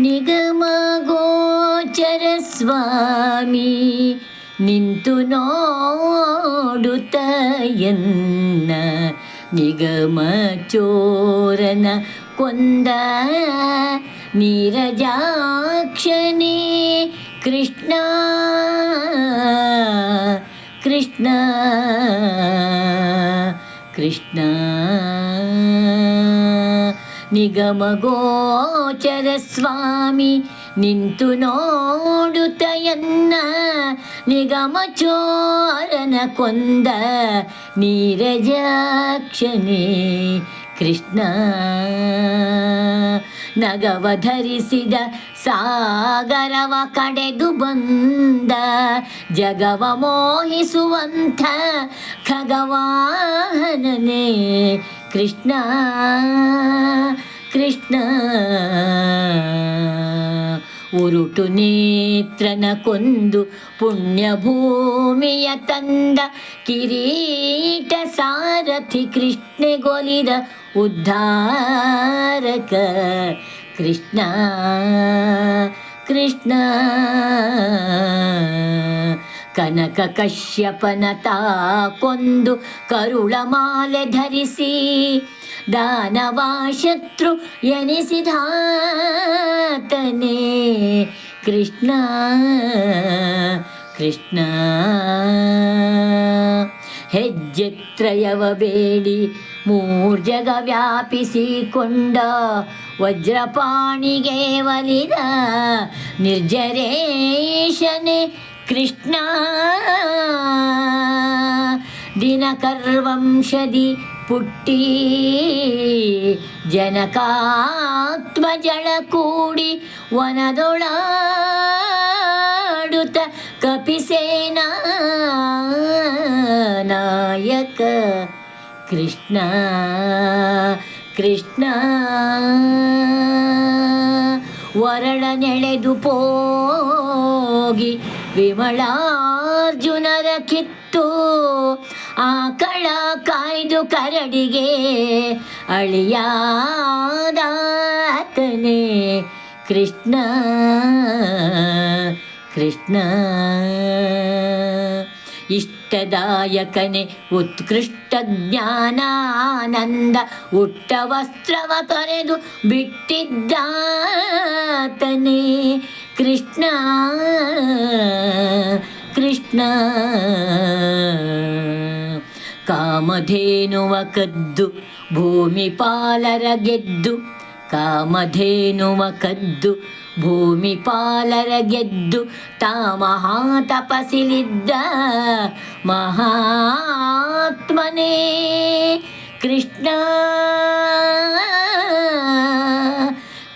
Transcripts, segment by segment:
ನಿಗಮ ಗೋಚರ ಸ್ವಾಮಿ ನಿಂತು ನೋಡುತ್ತ ಎನ್ನ ನಿಗಮ ಚೋರನ ಕೊಂದ ನೀರಜಾಕ್ಷನೇ ಕೃಷ್ಣ ಕೃಷ್ಣ ಕೃಷ್ಣ ನಿಗಮ ಗೋಚರ ಸ್ವಾಮಿ, ನಿಂತು ನೋಡುತ್ತಯನ್ನ ನಿಗಮ ಚೋರನ ಕೊಂದ ನೀರಜಾಕ್ಷನೇ ಕೃಷ್ಣ. ನಗವ ಧರಿಸಿದ ಸಾಗರವ ಕಡೆದು ಬಂದ, ಜಗವ ಮೋಹಿಸುವಂಥ ಖಗವಾಹನನೇ ಕೃಷ್ಣ. ಕೃಷ್ಣ. ಉರುಟು ನೇತ್ರನ ಕೊಂದು ಪುಣ್ಯಭೂಮಿಯ ತಂದ ಕಿರೀಟ ಸಾರಥಿ ಕೃಷ್ಣೆಗೊಲಿದ ಉದ್ಧಾರಕ. ಕೃಷ್ಣ ಕೃಷ್ಣ. ಕನಕ ಕಶ್ಯಪನ ತಾ ಕೊಂದು ಕರುಳ ಮಾಲೆ ಧರಿಸಿ ದಾನವ ಶತ್ರು ಎನಿಸಿದಾತನೇ ಕೃಷ್ಣ ಕೃಷ್ಣ. ಹೆಜ್ಜೆತ್ರಯವ ಬೇಡಿ ಮೂರ್ಜಗ ವ್ಯಾಪಿಸಿಕೊಂಡ ವಜ್ರಪಾಣಿಗೆ ಒಲಿದ ನಿರ್ಜರೇಶನೆ ಕೃಷ್ಣ. ದಿನಕರ್ವಂಶದಿ ಪುಟ್ಟಿ ಜನಕಾತ್ಮಜಳ ಕೂಡಿ ವನದೊಳಾಡುತ್ತ ಕಪಿಸೇನ ನಾಯಕ ಕೃಷ್ಣ ಕೃಷ್ಣ. ವರಳ ನೆಳೆದು ಪೋಗಿ ವಿಮಳಾರ್ಜುನರ ಕಿತ್ತು ಆಕಳ ಕಾಯ್ದು ಕರಡಿಗೆ ಅಳಿಯಾದಾತನೇ ಕೃಷ್ಣ ಕೃಷ್ಣ, ಇಷ್ಟದಾಯಕನೆ, ಉತ್ಕೃಷ್ಟ ಜ್ಞಾನಾನಂದ ಉಟ್ಟ ವಸ್ತ್ರವ ತೊರೆದು ಬಿಟ್ಟಿದ್ದಾತನೇ ಕೃಷ್ಣ ಕೃಷ್ಣ ಕಾಮಧೇನುವ ಕದ್ದು ಭೂಮಿ ಪಾಲರ ಗೆದ್ದು, ಕಾಮಧೇನುವ ಕದ್ದು ಭೂಮಿ ಪಾಲರ ಗೆದ್ದು ತಾ ಮಹಾ ತಪಸಿಲಿದ್ದ ಮಹಾತ್ಮನೇ ಕೃಷ್ಣ.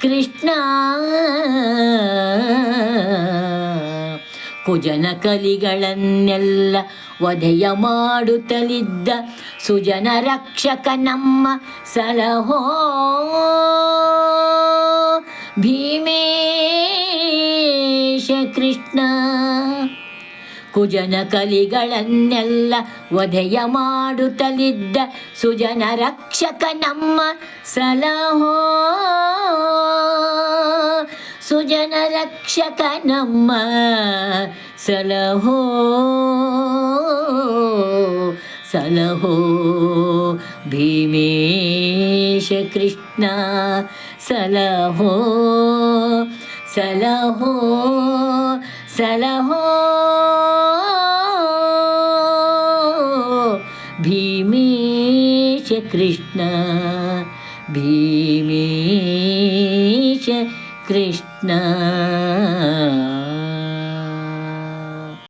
ಕೃಷ್ಣ. ಕುಜನ ಕಲಿಗಳನ್ನೆಲ್ಲ ವಧೆಯ ಮಾಡುತ್ತಲಿದ್ದ ಸುಜನ ರಕ್ಷಕ ನಮ್ಮ ಸಲಹೋ. ಭೀಮೇಶ ಕೃಷ್ಣ. ಕುಜನ ಕಲಿಗಳನ್ನೆಲ್ಲ ವಧೆಯ ಮಾಡುತ್ತಲಿದ್ದ ಸುಜನ ರಕ್ಷಕ ನಮ್ಮ ಸಲಹೋ. ಸುಜನ ರಕ್ಷಕ ನಮ್ಮ ಸಲಹೋ ಸಲಹೋ ಭೀಮೇಶ ಕೃಷ್ಣ ಸಲಹೋ ಸಲಹೋ ಸಲಹೋ ಭೀಮೇಶ ಕೃಷ್ಣ ಭೀಮೇಶ ಕೃಷ್ಣ.